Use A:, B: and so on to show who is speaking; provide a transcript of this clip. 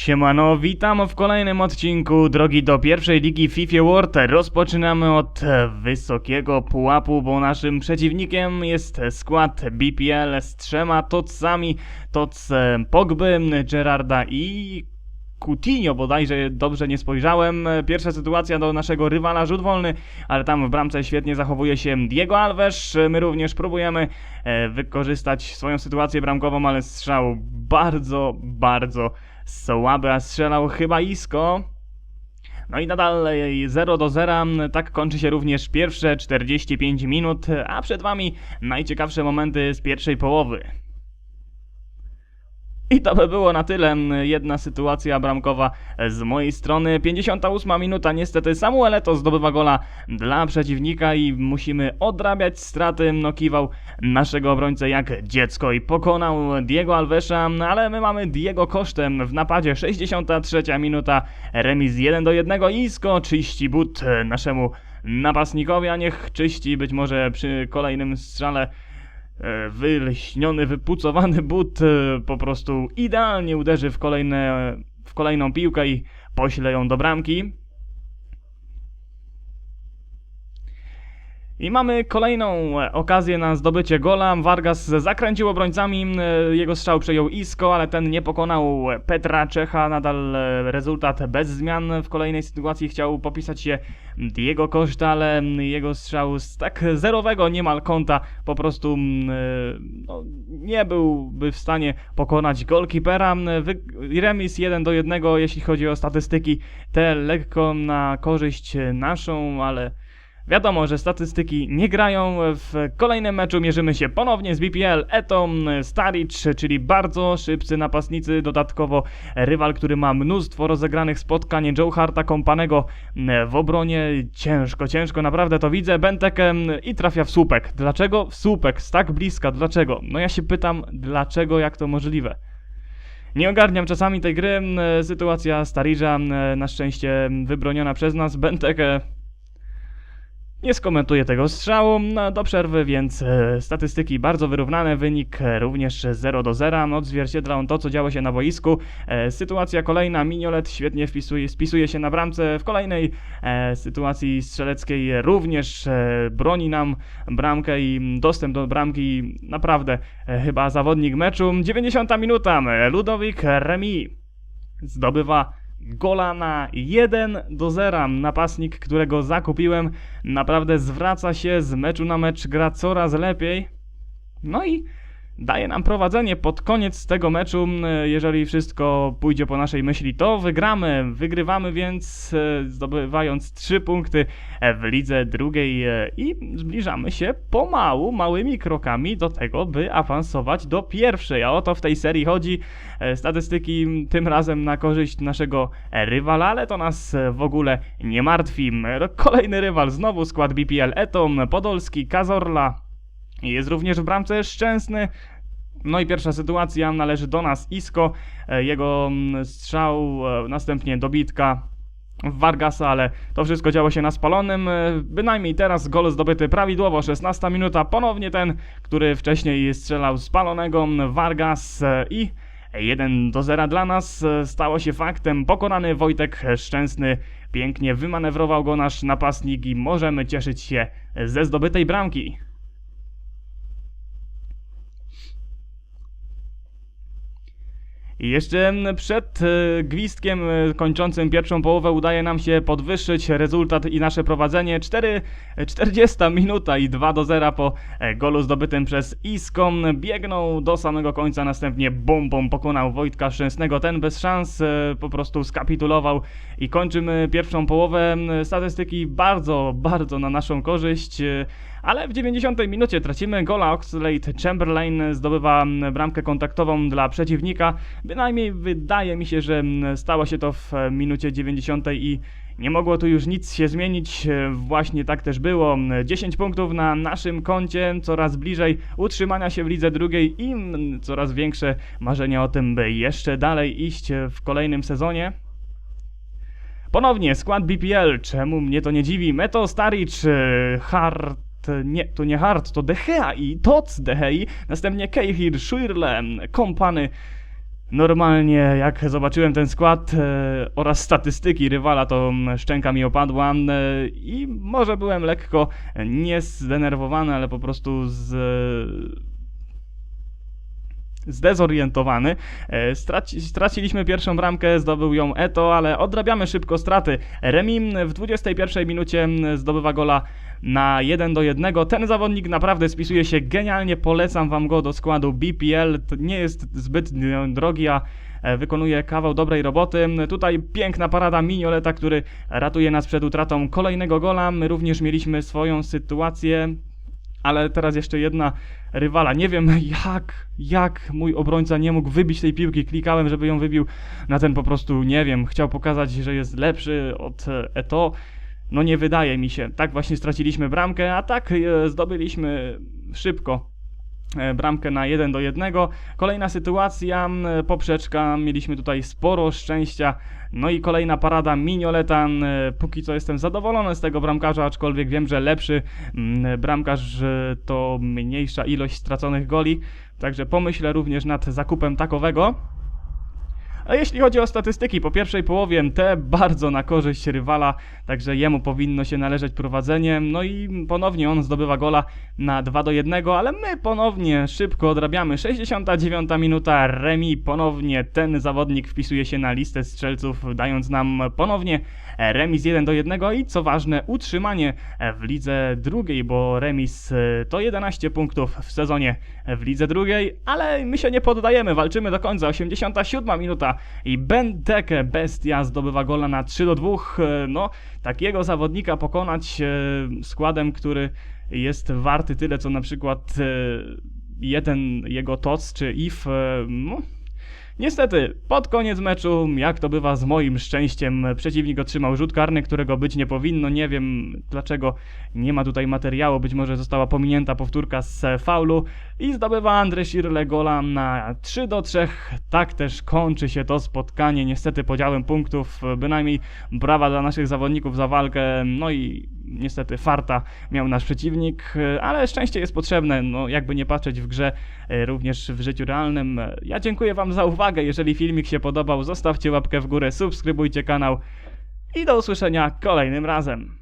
A: Siemano, witam w kolejnym odcinku Drogi do pierwszej ligi FIFA World. Rozpoczynamy od wysokiego pułapu, bo naszym przeciwnikiem jest skład BPL z trzema tocami. Toc e, Pogby, Gerarda i Coutinho, bodajże dobrze nie spojrzałem. Pierwsza sytuacja do naszego rywala, rzut wolny, ale tam w bramce świetnie zachowuje się Diego Alves. My również próbujemy e, wykorzystać swoją sytuację bramkową, ale strzał bardzo, bardzo słaby, a strzelał chyba Isco. No i nadal e, 0 do 0, tak kończy się również pierwsze 45 minut, a przed Wami najciekawsze momenty z pierwszej połowy. I to by było na tyle. Jedna sytuacja bramkowa z mojej strony. 58 minuta. Niestety Samuel Eto'o zdobywa gola dla przeciwnika i musimy odrabiać straty. No kiwał naszego obrońcę jak dziecko i pokonał Diego Alvesa, ale my mamy Diego kosztem w napadzie. 63 minuta. Remis 1 do 1. Isko czyści but naszemu napastnikowi, a niech czyści być może przy kolejnym strzale wylśniony, wypucowany but e, po prostu idealnie uderzy w, kolejne, w kolejną piłkę i pośle ją do bramki. I mamy kolejną e, okazję na zdobycie gola. Vargas zakręcił obrońcami, e, jego strzał przejął Isco, ale ten nie pokonał Petra Czecha. Nadal e, rezultat bez zmian. W kolejnej sytuacji chciał popisać się Diego Costa, ale jego strzał z tak zerowego niemal kąta po prostu e, no, nie byłby w stanie pokonać golkipera. Remis 1 do 1, jeśli chodzi o statystyki, te lekko na korzyść naszą, ale Wiadomo, że statystyki nie grają. W kolejnym meczu mierzymy się ponownie z BPL Etom Staric, czyli bardzo szybcy napastnicy. Dodatkowo rywal, który ma mnóstwo rozegranych spotkań. Joe Harta Kompanego w obronie. Ciężko, ciężko, naprawdę to widzę. Bentek i trafia w słupek. Dlaczego w słupek? Z tak bliska. Dlaczego? No ja się pytam, dlaczego, jak to możliwe? Nie ogarniam czasami tej gry. Sytuacja Staridża na szczęście wybroniona przez nas. Bentek nie skomentuję tego strzału no, do przerwy, więc e, statystyki bardzo wyrównane, wynik e, również 0 do 0. Odzwierciedla on to, co działo się na boisku. E, sytuacja kolejna, Mignolet świetnie wpisuje, spisuje się na bramce. W kolejnej sytuacji strzeleckiej również broni nam bramkę i dostęp do bramki naprawdę chyba zawodnik meczu. 90 minuta, Ludowik Remi zdobywa gola na 1 do 0. Napastnik, którego zakupiłem, naprawdę zwraca się z meczu na mecz, gra coraz lepiej. No i daje nam prowadzenie pod koniec tego meczu. Jeżeli wszystko pójdzie po naszej myśli, to wygramy. Wygrywamy więc e, zdobywając 3 punkty w lidze drugiej e, i zbliżamy się pomału, małymi krokami do tego, by awansować do pierwszej. A o to w tej serii chodzi. E, Statystyki tym razem na korzyść naszego rywala, ale to nas e, w ogóle nie martwi. Kolejny rywal, znowu skład BPL Etom, Podolski, Kazorla. Jest również w bramce Szczęsny. No i pierwsza sytuacja należy do nas Isco. E, Jego mm, strzał, e, następnie dobitka Vargasa, ale to wszystko działo się na spalonym. E, Bynajmniej teraz gol zdobyty prawidłowo, 16 minuta. Ponownie ten, który wcześniej strzelał spalonego Vargas e, i 1 do 0 dla nas stało się faktem. Pokonany Wojtek Szczęsny pięknie wymanewrował go nasz napastnik i możemy cieszyć się ze zdobytej bramki. I jeszcze przed e, gwizdkiem e, kończącym pierwszą połowę udaje nam się podwyższyć rezultat i nasze prowadzenie. 4, 40 minuta i 2 do 0 po e, golu zdobytym przez Iską. Biegnął do samego końca, następnie bombą pokonał Wojtka Szczęsnego. Ten bez szans e, po prostu skapitulował i kończymy pierwszą połowę. Statystyki bardzo, bardzo na naszą korzyść. Ale w 90 minucie tracimy gola. Oxlade Chamberlain zdobywa bramkę kontaktową dla przeciwnika. Bynajmniej wydaje mi się, że stało się to w e, minucie 90 i nie mogło tu już nic się zmienić. E, Właśnie tak też było. 10 punktów na naszym koncie, coraz bliżej utrzymania się w lidze drugiej i coraz większe marzenia o tym, by jeszcze dalej iść w kolejnym sezonie. Ponownie skład BPL, czemu mnie to nie dziwi? Meto Staric, e, Hart, nie, to nie Hart, to De Gea i Tots De Gea, następnie Kehir, Schürrle, Kompany, Normalnie, jak zobaczyłem ten skład e, oraz statystyki rywala, to szczęka mi opadła e, i może byłem lekko nie zdenerwowany, ale po prostu z, zdezorientowany. E, Straci, straciliśmy pierwszą bramkę, zdobył ją Eto, ale odrabiamy szybko straty. Remi w 21 minucie zdobywa gola na 1 do 1. Ten zawodnik naprawdę spisuje się genialnie, polecam wam go do składu BPL. Nie jest zbyt drogi, a e, wykonuje kawał dobrej roboty. Tutaj piękna parada Mignoleta, który ratuje nas przed utratą kolejnego gola. My również mieliśmy swoją sytuację, ale teraz jeszcze jedna rywala. Nie wiem jak, jak mój obrońca nie mógł wybić tej piłki. Klikałem, żeby ją wybił na ten po prostu, nie wiem, chciał pokazać, że jest lepszy od Eto. No nie wydaje mi się. Tak właśnie straciliśmy bramkę, a tak e, zdobyliśmy szybko bramkę na 1 do 1. Kolejna sytuacja, poprzeczka, mieliśmy tutaj sporo szczęścia. No i kolejna parada Mignoleta. m, Póki co jestem zadowolony z tego bramkarza, aczkolwiek wiem, że lepszy bramkarz e, to mniejsza ilość straconych goli. Także pomyślę również nad zakupem takowego. A jeśli chodzi o statystyki, po pierwszej połowie te bardzo na korzyść rywala, także jemu powinno się należeć prowadzenie. No i ponownie on zdobywa gola na 2 do 1, ale my ponownie szybko odrabiamy. 69 minuta, Remi ponownie ten zawodnik wpisuje się na listę strzelców, dając nam ponownie remis 1 do 1 i co ważne, utrzymanie w lidze drugiej, bo remis e, to 11 punktów w sezonie w lidze drugiej, ale my się nie poddajemy, walczymy do końca. 87 minuta i Benteke Bestia zdobywa gola na 3 do 2. E, No, takiego zawodnika pokonać e, składem, który jest warty tyle, co na przykład e, jeden jego TOC czy IF, no, Niestety, pod koniec meczu, jak to bywa z moim szczęściem, przeciwnik otrzymał rzut karny, którego być nie powinno. Nie wiem dlaczego nie ma tutaj materiału, być może została pominięta powtórka z e, faulu i zdobywa Andre Schirle gola na 3 do 3. Tak też kończy się to spotkanie, niestety podziałem punktów, bynajmniej brawa dla naszych zawodników za walkę, no i niestety farta miał nasz przeciwnik, e, ale szczęście jest potrzebne, no jakby nie patrzeć w grze, e, również w życiu realnym. E, Ja dziękuję wam za uwagę, jeżeli filmik się podobał, zostawcie łapkę w górę, subskrybujcie kanał i do usłyszenia kolejnym razem.